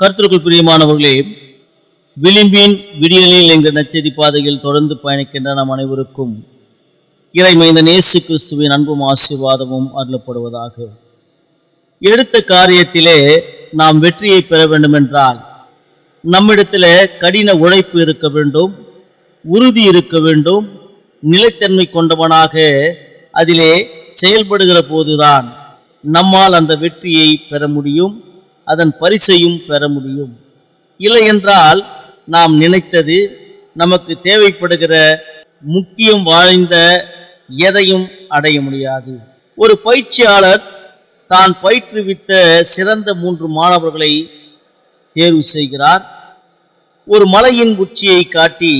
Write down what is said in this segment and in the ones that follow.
கர்த்தருக்குள் பிரியமானவர்களே விளிம்பின் விடியலில் என்ற நச்செதி பாதையில் தொடர்ந்து பயணிக்கின்ற நாம் அனைவருக்கும் இறைமைந்த நேசு கிறிஸ்துவின் அன்பும் ஆசீர்வாதமும் அருளப்படுவதாக. எடுத்த காரியத்திலே நாம் வெற்றியை பெற வேண்டுமென்றால் நம்மிடத்தில் கடின உழைப்பு இருக்க வேண்டும் உறுதி இருக்க வேண்டும் நிலைத்தன்மை கொண்டவனாக அதிலே செயல்படுகிற போதுதான் நம்மால் அந்த வெற்றியை பெற முடியும். அதன் பரிசையும் பெற முடியும். இல்லை என்றால் நாம் நினைத்தது நமக்கு தேவைப்படுகிற முக்கியம் வாய்ந்த எதையும் அடைய முடியாது. ஒரு பயிற்சியாளர் தான் பயிற்றுவித்த சிறந்த மூன்று மாணவர்களை தேர்வு செய்கிறார். ஒரு மலையின் உச்சியை காட்டி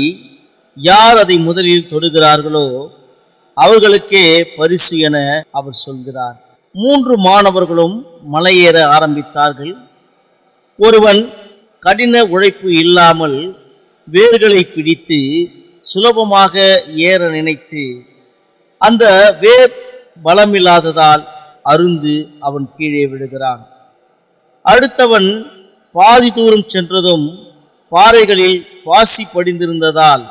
யார் அதை முதலில் தொடுகிறார்களோ அவர்களுக்கே பரிசு என அவர் சொல்கிறார். மூன்று மாணவர்களும் மலையேற ஆரம்பித்தார்கள். ஒருவன் கடின உழைப்பு இல்லாமல் வேர்களை பிடித்து சுலபமாக ஏற நினைத்து அந்த வேர் பலமில்லாததால் அருந்து அவன் கீழே விடுகிறான் அடுத்தவன் பாதி தூரம் சென்றதும் பாறைகளில் பாசி படிந்திருந்ததால்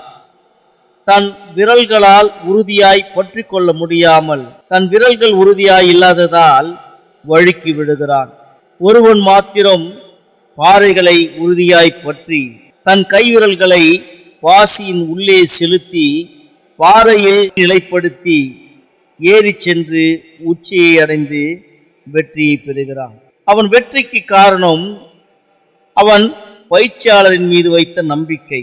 தன் விரல்களால் உறுதியாய் பற்றி கொள்ள முடியாமல் தன் விரல்கள் உறுதியாய் இல்லாததால் வழுக்கி விடுகிறான். ஒருவன் மாத்திரம் பாறைகளை உறுதியாய் பற்றி தன் கைவிரல்களை பாசியின் உள்ளே செலுத்தி பாறையில் நிலைப்படுத்தி ஏறி சென்று உச்சியை அடைந்து வெற்றியை பெறுகிறான். அவன் வெற்றிக்கு காரணம் அவன் பயிற்சியாளரின் மீது வைத்த நம்பிக்கை.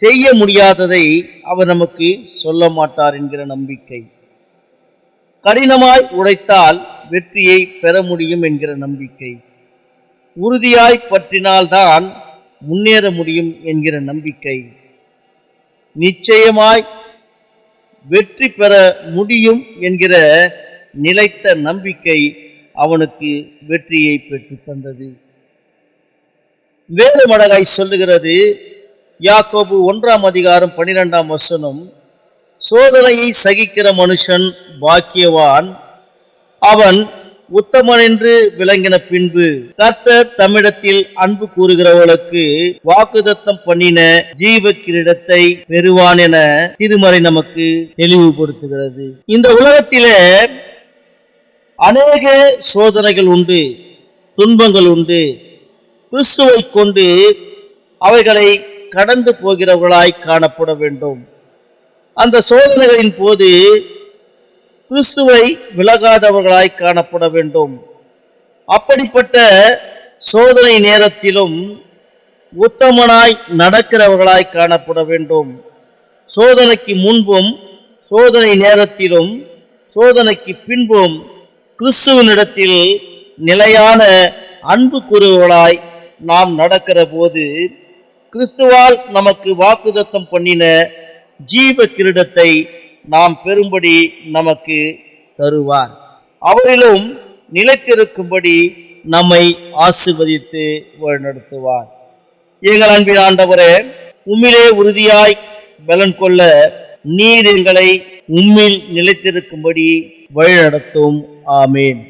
செய்ய முடியாததை அவர் நமக்கு சொல்ல மாட்டார் என்கிற நம்பிக்கை. கடினமாய் உழைத்தால் வெற்றியை பெற முடியும் என்கிற நம்பிக்கை. உறுதியாய் பற்றினால்தான் முன்னேற முடியும் என்கிற நம்பிக்கை. நிச்சயமாய் வெற்றி பெற முடியும் என்கிற நிலைத்த நம்பிக்கை அவனுக்கு வெற்றியை பெற்று தந்தது வேதமடகாய் சொல்லுகிறது யாக்கோபு ஒன்றாம் அதிகாரம் பன்னிரெண்டாம் வசனம் சோதனையை சகிக்கிற மனுஷன் பாக்கியவான் அவன் உத்தமன் என்று விளங்கின பின்பு கர்த்தர் தமிழத்தில் அன்பு கூறுகிறவர்களுக்கு வாக்குதத்தம் பண்ணின ஜீவ கிரீடத்தை பெறுவான் என திருமறை நமக்கு தெளிவுபடுத்துகிறது. இந்த உலகத்திலே அநேக சோதனைகள் உண்டு துன்பங்கள் உண்டு. கிறிஸ்துவை கொண்டு அவைகளை கடந்து போகிறவர்களாய் காணப்பட வேண்டும். அந்த சோதனைகளின் போது கிறிஸ்துவை விலகாதவர்களாய் காணப்பட வேண்டும். அப்படிப்பட்ட சோதனை நேரத்திலும் உத்தமனாய் நடக்கிறவர்களாய் காணப்பட வேண்டும். சோதனைக்கு முன்பும் சோதனை நேரத்திலும் சோதனைக்கு பின்பும் கிறிஸ்துவனிடத்தில் நிலையான அன்பு கூறுவர்களாய் நாம் நடக்கிற போது கிறிஸ்துவால் நமக்கு வாக்குதத்தம் பண்ணின ஜீவ கிரீடத்தை நாம் பெறும்படி நமக்கு தருவார். அவரிலும் நிலைத்திருக்கும்படி நம்மை ஆசிர்வதித்து வழிநடத்துவார். எங்கள் அன்பின் ஆண்டவரே உம்மிலே உறுதியாய் பலன் கொள்ள நீர் எங்களை உம்மில் நிலைத்திருக்கும்படி வழிநடத்தும். ஆமேன்.